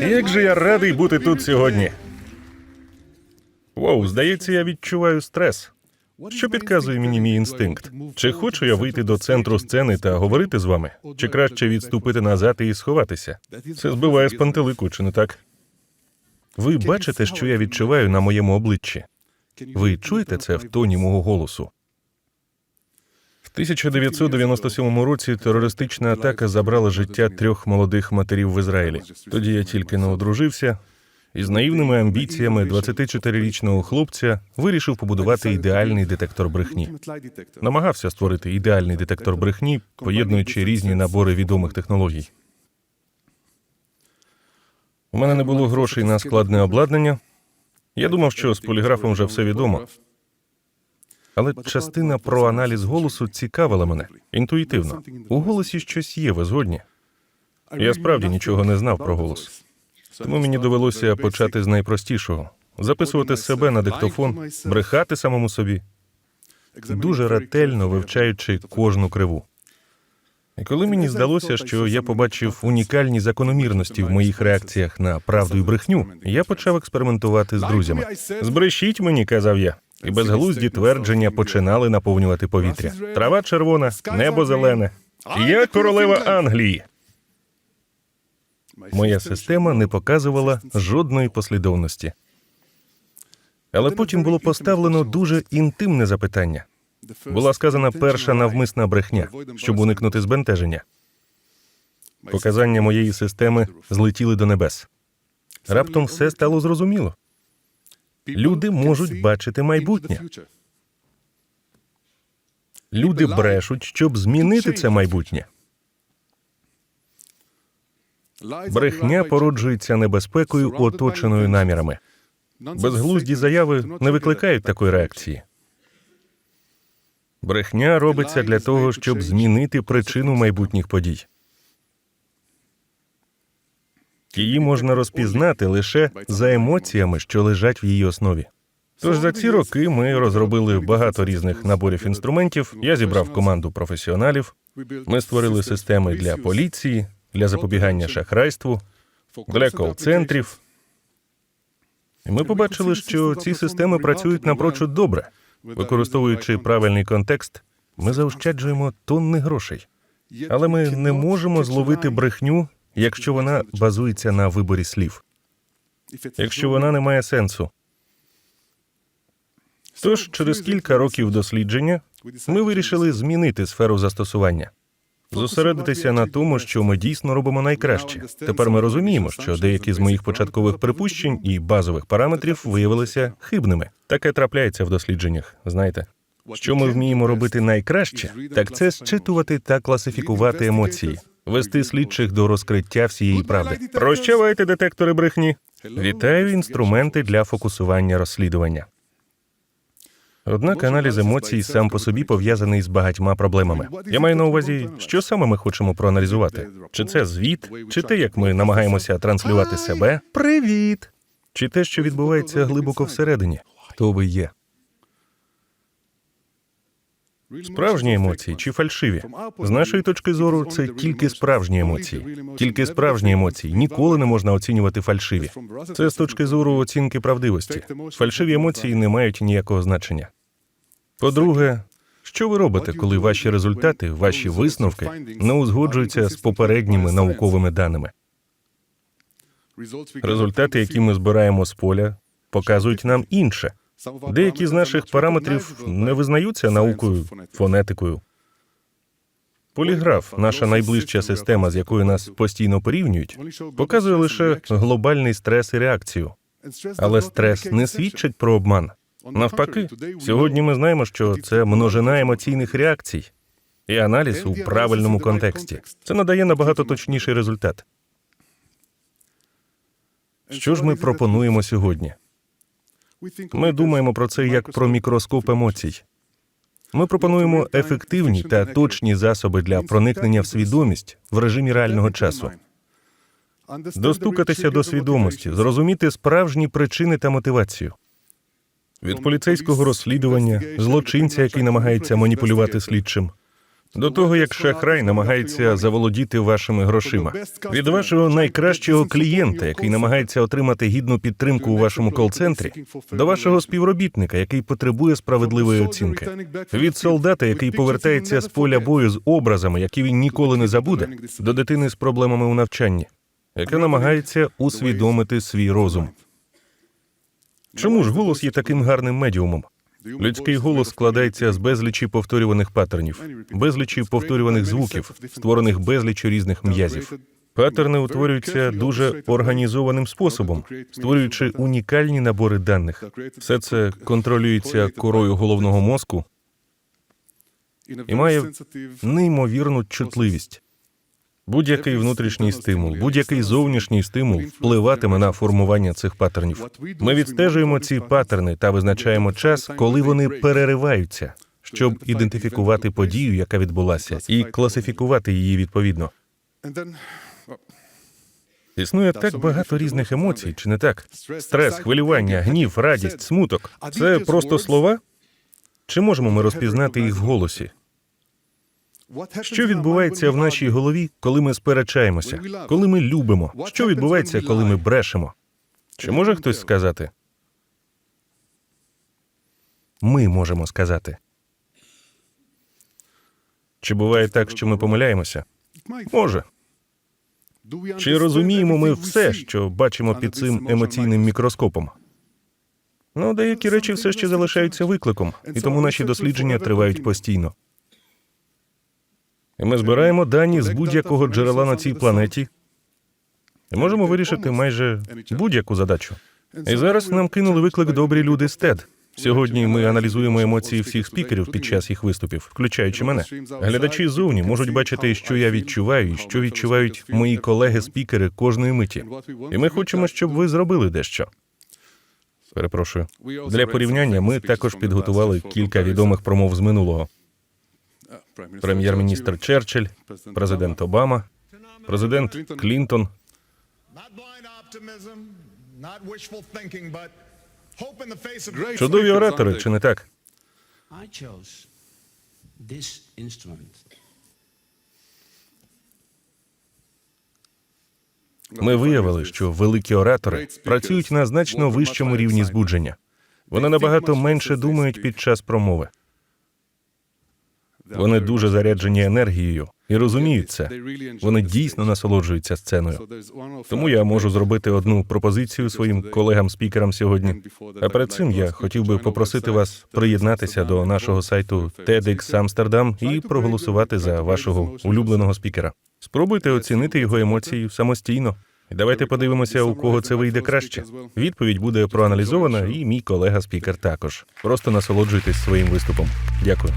Як же я радий бути тут сьогодні. Воу, здається, я відчуваю стрес. Що підказує мені мій інстинкт? Чи хочу я вийти до центру сцени та говорити з вами? Чи краще відступити назад і сховатися? Це збиває з пантелику, чи не так? Ви бачите, що я відчуваю на моєму обличчі? Ви чуєте це в тоні мого голосу? В 1997 році терористична атака забрала життя трьох молодих матерів в Ізраїлі. Тоді я тільки не одружився, і з наївними амбіціями 24-річного хлопця вирішив побудувати ідеальний детектор брехні. Намагався створити ідеальний детектор брехні, поєднуючи різні набори відомих технологій. У мене не було грошей на складне обладнання. Я думав, що з поліграфом вже все відомо. Але частина про аналіз голосу цікавила мене інтуїтивно. У голосі щось є, ви згодні. Я справді нічого не знав про голос. Тому мені довелося почати з найпростішого записувати себе на диктофон, брехати самому собі, дуже ретельно вивчаючи кожну криву. І коли мені здалося, що я побачив унікальні закономірності в моїх реакціях на правду і брехню, я почав експериментувати з друзями. Збрешіть мені, казав я, і безглузді твердження починали наповнювати повітря. Трава червона, небо зелене. Я королева Англії. Моя система не показувала жодної послідовності. Але потім було поставлено дуже інтимне запитання. Була сказана перша навмисна брехня, щоб уникнути збентеження. Показання моєї системи злетіли до небес. Раптом все стало зрозуміло. Люди можуть бачити майбутнє. Люди брешуть, щоб змінити це майбутнє. Брехня породжується небезпекою, оточеною намірами. Безглузді заяви не викликають такої реакції. Брехня робиться для того, щоб змінити причину майбутніх подій. Її можна розпізнати лише за емоціями, що лежать в її основі. Тож за ці роки ми розробили багато різних наборів інструментів. Я зібрав команду професіоналів. Ми створили системи для поліції, для запобігання шахрайству, для кол-центрів. І ми побачили, що ці системи працюють напрочуд добре. Використовуючи правильний контекст, ми заощаджуємо тонни грошей. Але ми не можемо зловити брехню, якщо вона базується на виборі слів, якщо вона не має сенсу. Тож, через кілька років дослідження ми вирішили змінити сферу застосування, зосередитися на тому, що ми дійсно робимо найкраще. Тепер ми розуміємо, що деякі з моїх початкових припущень і базових параметрів виявилися хибними. Таке трапляється в дослідженнях. Знаєте, що ми вміємо робити найкраще, так це зчитувати та класифікувати емоції, вести слідчих до розкриття всієї правди. Прощавайте, детектори брехні. Вітаю інструменти для фокусування розслідування. Однак аналіз емоцій сам по собі пов'язаний з багатьма проблемами. Я маю на увазі, що саме ми хочемо проаналізувати: чи це звіт, чи те, як ми намагаємося транслювати себе. Привіт! Чи те, що відбувається глибоко всередині? Хто ви є? Справжні емоції чи фальшиві? З нашої точки зору, це тільки справжні емоції. Тільки справжні емоції. Ніколи не можна оцінювати фальшиві. Це з точки зору оцінки правдивості. Фальшиві емоції не мають ніякого значення. По-друге, що ви робите, коли ваші результати, ваші висновки не узгоджуються з попередніми науковими даними? Результати, які ми збираємо з поля, показують нам інше. Деякі з наших параметрів не визнаються наукою, фонетикою. Поліграф, наша найближча система, з якою нас постійно порівнюють, показує лише глобальний стрес і реакцію. Але стрес не свідчить про обман. Навпаки, сьогодні ми знаємо, що це множина емоційних реакцій і аналіз у правильному контексті. Це надає набагато точніший результат. Що ж ми пропонуємо сьогодні? Ми думаємо про це як про мікроскоп емоцій. Ми пропонуємо ефективні та точні засоби для проникнення в свідомість в режимі реального часу, достукатися до свідомості, зрозуміти справжні причини та мотивацію. Від поліцейського розслідування, злочинця, який намагається маніпулювати слідчим, До того як шахрай намагається заволодіти вашими грошима від вашого найкращого клієнта, який намагається отримати гідну підтримку у вашому кол-центрі, до вашого співробітника, який потребує справедливої оцінки, від солдата, який повертається з поля бою з образами, які він ніколи не забуде, до дитини з проблемами у навчанні, яка намагається усвідомити свій розум. Чому ж голос є таким гарним медіумом? Людський голос складається з безлічі повторюваних паттернів, безлічі повторюваних звуків, створених безлічю різних м'язів. Паттерни утворюються дуже організованим способом, створюючи унікальні набори даних. Все це контролюється корою головного мозку і має неймовірну чутливість. Будь-який внутрішній стимул, будь-який зовнішній стимул впливатиме на формування цих паттернів. Ми відстежуємо ці паттерни та визначаємо час, коли вони перериваються, щоб ідентифікувати подію, яка відбулася, і класифікувати її відповідно. Існує так багато різних емоцій, чи не так? Стрес, хвилювання, гнів, радість, смуток. Це просто слова? Чи можемо ми розпізнати їх в голосі? Що відбувається в нашій голові, коли ми сперечаємося, коли ми любимо? Що відбувається, коли ми брешемо? Чи може хтось сказати? Ми можемо сказати. Чи буває так, що ми помиляємося? Може. Чи розуміємо ми все, що бачимо під цим емоційним мікроскопом? Ну, деякі речі все ще залишаються викликом, і тому наші дослідження тривають постійно. І ми збираємо дані з будь-якого джерела на цій планеті і можемо вирішити майже будь-яку задачу. І зараз нам кинули виклик добрі люди з TED. Сьогодні ми аналізуємо емоції всіх спікерів під час їх виступів, включаючи мене. Глядачі ззовні можуть бачити, що я відчуваю, і що відчувають мої колеги-спікери кожної миті. І ми хочемо, щоб ви зробили дещо. Перепрошую. Для порівняння ми також підготували кілька відомих промов з минулого. Прем'єр-міністр Черчилль, президент Обама, президент Клінтон. Чудові оратори, чи не так? Ми виявили, що великі оратори працюють на значно вищому рівні збудження. Вони набагато менше думають під час промови. Вони дуже заряджені енергією і розуміють це. Вони дійсно насолоджуються сценою. Тому я можу зробити одну пропозицію своїм колегам-спікерам сьогодні. А перед цим я хотів би попросити вас приєднатися до нашого сайту TEDx Amsterdam і проголосувати за вашого улюбленого спікера. Спробуйте оцінити його емоції самостійно. Давайте подивимося, у кого це вийде краще. Відповідь буде проаналізована, і мій колега-спікер також. Просто насолоджуйтесь своїм виступом. Дякую.